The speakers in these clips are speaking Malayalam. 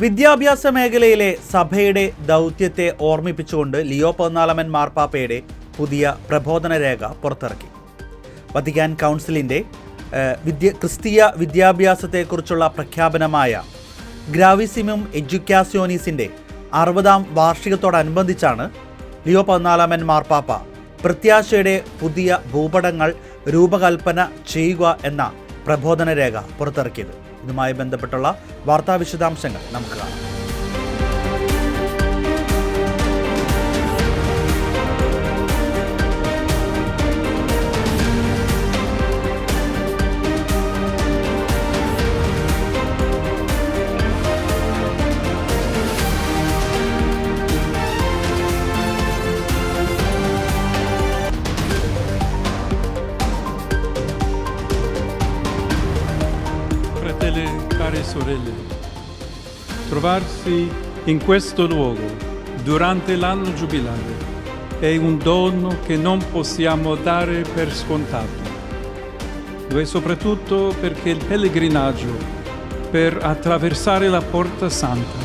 വിദ്യാഭ്യാസ മേഖലയിലെ സഭയുടെ ദൗത്യത്തെ ഓർമ്മിപ്പിച്ചുകൊണ്ട് ലിയോ പതിനാലാമൻ മാർപ്പാപ്പയുടെ പുതിയ പ്രബോധന രേഖ പുറത്തിറക്കി. വത്തിക്കാൻ കൗൺസിലിന്റെ വിദ്യ ക്രിസ്തീയ വിദ്യാഭ്യാസത്തെക്കുറിച്ചുള്ള പ്രഖ്യാപനമായ ഗ്രാവിസിമം എഡ്യൂക്കാസിയോനീസിന്റെ അറുപതാം വാർഷികത്തോടനുബന്ധിച്ചാണ് ലിയോ പതിനാലാമൻ മാർപ്പാപ്പ പ്രത്യാശയുടെ പുതിയ ഭൂപടങ്ങൾ രൂപകൽപ്പന ചെയ്യുക എന്ന പ്രബോധന രേഖ പുറത്തിറക്കിയത്. ഇതുമായി ബന്ധപ്പെട്ടുള്ള വാർത്താ വിശദാംശങ്ങൾ നമുക്ക് കാണാം. Fratelli, care sorelle, trovarsi in questo luogo durante l'anno giubilare è un dono che non possiamo dare per scontato. Lo è soprattutto perché il pellegrinaggio per attraversare la porta santa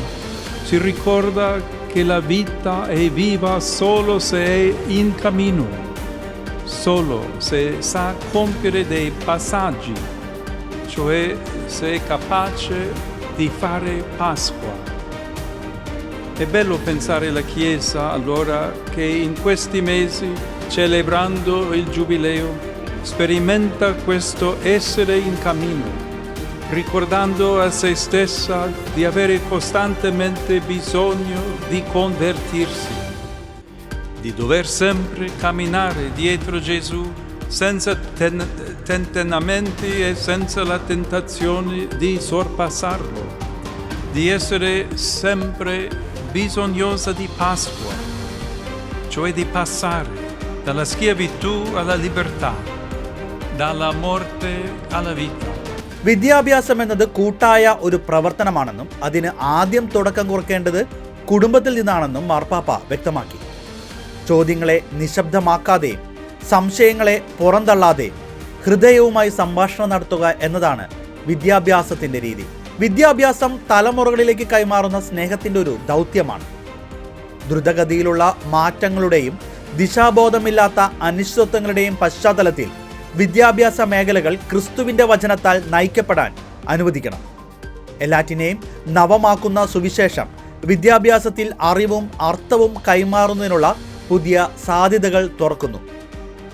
ci ricorda che la vita è viva solo se è in cammino, solo se sa compiere dei passaggi cioè se è capace di fare Pasqua. È bello pensare alla Chiesa allora che in questi mesi, celebrando il Giubileo, sperimenta questo essere in cammino, ricordando a se stessa di avere costantemente bisogno di convertirsi di dover sempre camminare dietro Gesù senza ten- tentenamenti e senza la tentazione di sorpassarlo, di essere sempre bisognosa di Pasqua, cioè di passare dalla schiavitù alla libertà, dalla morte alla vita. വിദ്യാഭ്യാസം എന്നത് കൂട്ടായ ഒരു പ്രവർത്തനമാണെന്നും അതിന് ആദ്യം തുടക്കം കുറിക്കേണ്ടത് കുടുംബത്തിൽ നിന്നാണെന്നും മാർപ്പാപ്പ വ്യക്തമാക്കി ചോദ്യങ്ങളെ നിശബ്ദമാക്കാതെയും സംശയങ്ങളെ പുറന്തള്ളാതെ ഹൃദയവുമായി സംഭാഷണം നടത്തുക എന്നതാണ് വിദ്യാഭ്യാസത്തിന്റെ രീതി. വിദ്യാഭ്യാസം തലമുറകളിലേക്ക് കൈമാറുന്ന സ്നേഹത്തിന്റെ ഒരു ദൗത്യമാണ്. ദ്രുതഗതിയിലുള്ള മാറ്റങ്ങളുടെയും ദിശാബോധമില്ലാത്ത അനിശ്ചിതത്വങ്ങളുടെയും പശ്ചാത്തലത്തിൽ വിദ്യാഭ്യാസ മേഖലകൾ ക്രിസ്തുവിന്റെ വചനത്താൽ നയിക്കപ്പെടാൻ അനുവദിക്കണം. എല്ലാറ്റിനെയും നവമാക്കുന്ന സുവിശേഷം വിദ്യാഭ്യാസത്തിൽ അറിവും അർത്ഥവും കൈമാറുന്നതിനുള്ള പുതിയ സാധ്യതകൾ തുറക്കുന്നു.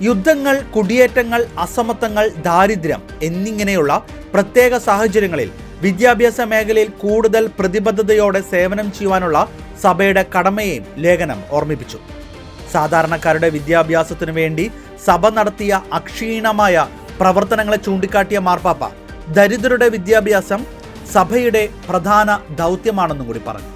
യുദ്ധങ്ങൾ കുടിയേറ്റങ്ങൾ അസമത്വങ്ങൾ ദാരിദ്ര്യം എന്നിങ്ങനെയുള്ള പ്രത്യേക സാഹചര്യങ്ങളിൽ വിദ്യാഭ്യാസ മേഖലയിൽ കൂടുതൽ പ്രതിബദ്ധതയോടെ സേവനം ചെയ്യുവാനുള്ള സഭയുടെ കടമയെയും ലേഖനം ഓർമ്മിപ്പിച്ചു. സാധാരണക്കാരുടെ വിദ്യാഭ്യാസത്തിനു വേണ്ടി സഭ നടത്തിയ അക്ഷീണമായ പ്രവർത്തനങ്ങളെ ചൂണ്ടിക്കാട്ടിയ മാർപ്പാപ്പ ദരിദ്രരുടെ വിദ്യാഭ്യാസം സഭയുടെ പ്രധാന ദൗത്യമാണെന്നും കൂടി പറഞ്ഞു.